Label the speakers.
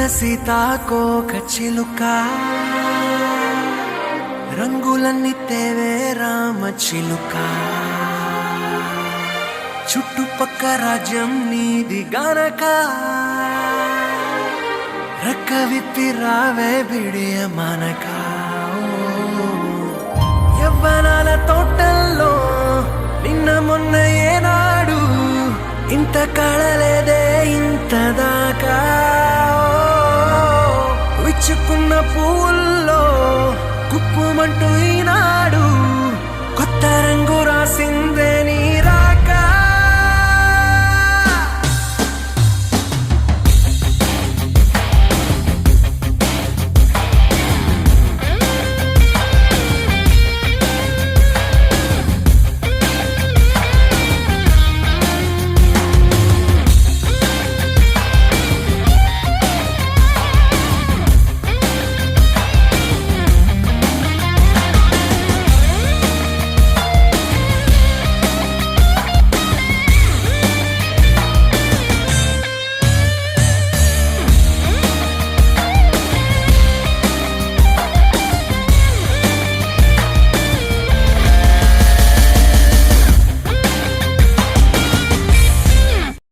Speaker 1: సీతాకోక చిలుక రంగులన్నీ తేవే రామ చిలుక. చుట్టుపక్క రాజ్యం నీది గనక. రక్క విప్పి రావే బిడియ మనక. యవ్వనాల తోటల్లో నిన్న మొన్న ఏనాడు ఇంత కళలేదే ఇంతదా దాచుకున్న పూల్లో పువ్వుల్లో కుప్పుమంటూ